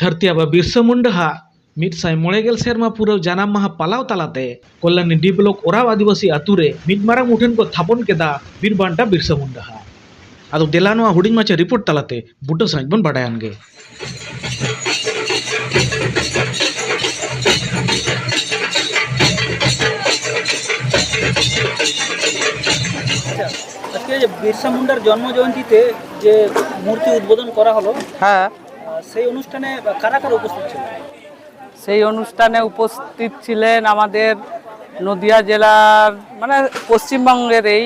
ᱫᱷᱟᱹᱨᱛᱤ ᱟᱵᱟ ᱵᱤᱨᱥᱟᱹ ᱢᱩᱱᱰᱟᱹᱦᱟᱜ ᱢᱤᱫ ᱥᱟᱭ ᱢᱚᱬᱮ ᱜᱮᱞ ᱥᱮᱨᱢᱟ ᱯᱩᱨᱟᱹᱣ ᱡᱟᱱᱟᱢ ᱢᱟᱦᱟ ᱯᱟᱞᱟᱣ ᱛᱟᱞᱟᱛᱮ ᱠᱚᱞᱞᱟᱱᱤ ᱰᱤ ᱵᱞᱚᱠ ᱳᱨᱟᱣ ᱟᱹᱫᱤᱵᱟᱹᱥᱤ ᱟᱹᱛᱩ ᱨᱮ ᱢᱤᱫ ᱢᱟᱨᱟᱝ ᱢᱩᱴᱷᱟᱹᱱ ᱠᱚ ᱛᱷᱟᱯᱚᱱ ᱠᱮᱫᱟ ᱵᱤᱨ ᱵᱟᱱᱴᱟ ᱵᱤᱨᱥᱟᱹ ᱢᱩᱱᱰᱟᱹᱦᱟ ᱟᱫᱚ ᱫᱮᱞᱟ ᱱᱚᱣᱟ ᱦᱩᱰᱤᱧ ᱢᱟᱪᱷᱟ ᱨᱤᱯᱳᱨᱴ ᱛᱟᱞᱟᱛᱮ ᱵᱩᱴᱟᱹ ᱥᱟᱺᱦᱤᱡ ᱵᱚᱱ ᱵᱟᱰᱟᱭᱟᱱ ᱜᱮ আচ্ছা আজকে যে বিরসা মুন্ডার জন্ম জয়ন্তীতে যে মূর্তি উদ্বোধন করা হলো হ্যাঁ আহ, সেই অনুষ্ঠানে কারা কারা উপস্থিত ছিল সেই অনুষ্ঠানে উপস্থিত ছিলেন আমাদের নদিয়া জেলার মানে পশ্চিমবঙ্গের এই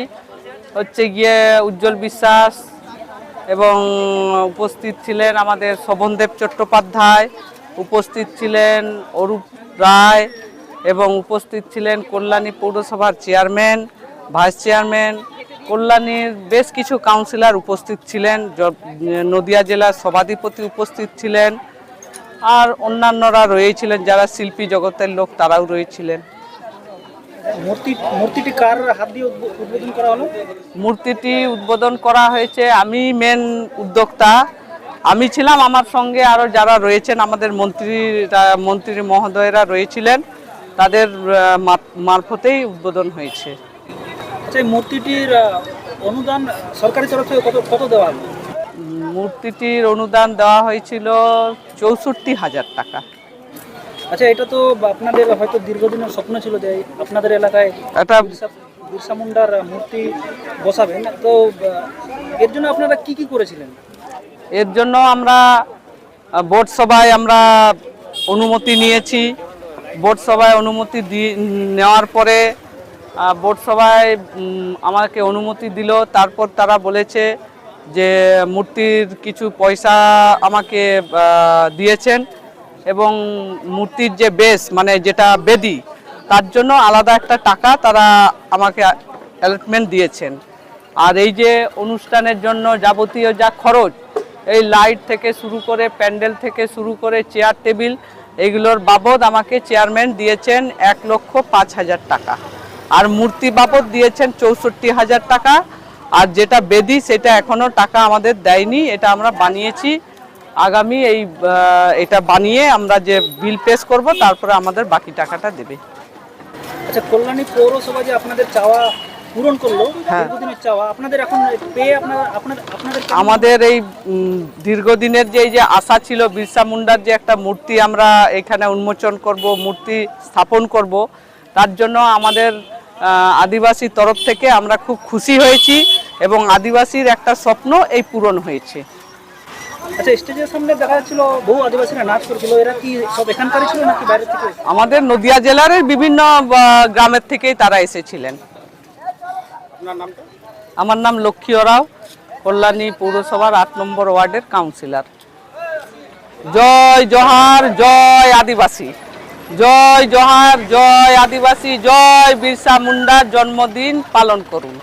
হচ্ছে গিয়ে উজ্জ্বল বিশ্বাস এবং উপস্থিত ছিলেন আমাদের শোভনদেব চট্টোপাধ্যায়, উপস্থিত ছিলেন অরূপ রায় এবং উপস্থিত ছিলেন কল্যাণী পৌরসভার চেয়ারম্যান, ভাইস চেয়ারম্যান কল্যাণীর বেশ কিছু কাউন্সিলর উপস্থিত ছিলেন নদিয়া জেলার সভাধিপতি উপস্থিত ছিলেন আর অন্যান্যরা রয়েছিলেন যারা শিল্পী জগতের লোক তারাও রয়েছিলেন। মূর্তিটি কার হাত দিয়ে উদ্বোধন করা হলো? মূর্তিটি উদ্বোধন করা হয়েছে আমি মেন উদ্যোক্তা। আমি ছিলাম আমার সঙ্গে আরও যারা রয়েছেন আমাদের মন্ত্রীরা মন্ত্রী মহোদয়রা রয়েছিলেন তাদের মারফতেই উদ্বোধন হয়েছে। আচ্ছা এই মূর্তিটির অনুদান সরকারি তরফ থেকে কত কত দেওয়া হবে মূর্তিটির অনুদান দেওয়া হয়েছিল চৌষট্টি হাজার টাকা। আচ্ছা এটা তো আপনাদের হয়তো দীর্ঘদিনের স্বপ্ন ছিল যে আপনাদের এলাকায় একটা বিরসা মুন্ডার মূর্তি বসাবেন। তো এর জন্য আপনারা কি কি করেছিলেন? এর জন্য আমরা বোর্ড সভায় আমরা অনুমতি নিয়েছি। বোর্ড সভায় অনুমতি দিয়ে নেওয়ার পরে বোর্ড সভায় আমাকে অনুমতি দিল। তারপর তারা বলেছে যে মূর্তির কিছু পয়সা আমাকে দিয়েছেন এবং মূর্তির যে বেস মানে যেটা বেদি, তার জন্য আলাদা একটা টাকা তারা আমাকে অ্যালটমেন্ট দিয়েছেন। আর এই যে অনুষ্ঠানের জন্য যাবতীয় যা খরচ, এই লাইট থেকে শুরু করে প্যান্ডেল থেকে শুরু করে চেয়ার টেবিল এগুলোর বাবদ আমাকে চেয়ারম্যান দিয়েছেন এক লক্ষ পাঁচ হাজার টাকা। আর মূর্তি বাবদ দিয়েছেন চৌষট্টি হাজার টাকা। আর যেটা বেদি সেটা এখনও টাকা আমাদের দেয়নি এটা আমরা বানিয়েছি। আগামী এই এটা বানিয়ে আমরা যে বিল পেশ করব তারপরে আমাদের বাকি টাকাটা দেবে। আচ্ছা কল্যাণী পৌরসভা যে আপনাদের চাওয়া পূরণ করল হ্যাঁ। দীর্ঘদিনের চাওয়া আপনাদের এখন পেয়ে আপনার আপনাদের আপনাদের আমাদের এই দীর্ঘদিনের যে এই যে আশা ছিল বিরসা মুন্ডার যে একটা মূর্তি আমরা এখানে উন্মোচন করব মূর্তি স্থাপন করব তার জন্য আমাদের আদিবাসী তরফ থেকে আমরা খুব খুশি হয়েছি এবং আদিবাসীর একটা স্বপ্ন এই পূরণ হয়েছে। আচ্ছা স্টেজের সামনে দেখা যাচ্ছিল বহু আদিবাসীরা নাচ করছিল। এরা কি সব এখানকারই ছিল নাকি বাইরে থেকে? আমাদের নদিয়া জেলার বিভিন্ন গ্রামের থেকেই তারা এসেছিলেন। আমার নাম লক্ষ্মী ওরাও কল্যাণী পৌরসভার আট নম্বর ওয়ার্ডের কাউন্সিলর। জয় জোহার জয় আদিবাসী। জয় জহার জয় আদিবাসী জয় বিরসা মুন্ডার জন্মদিন পালন করুন।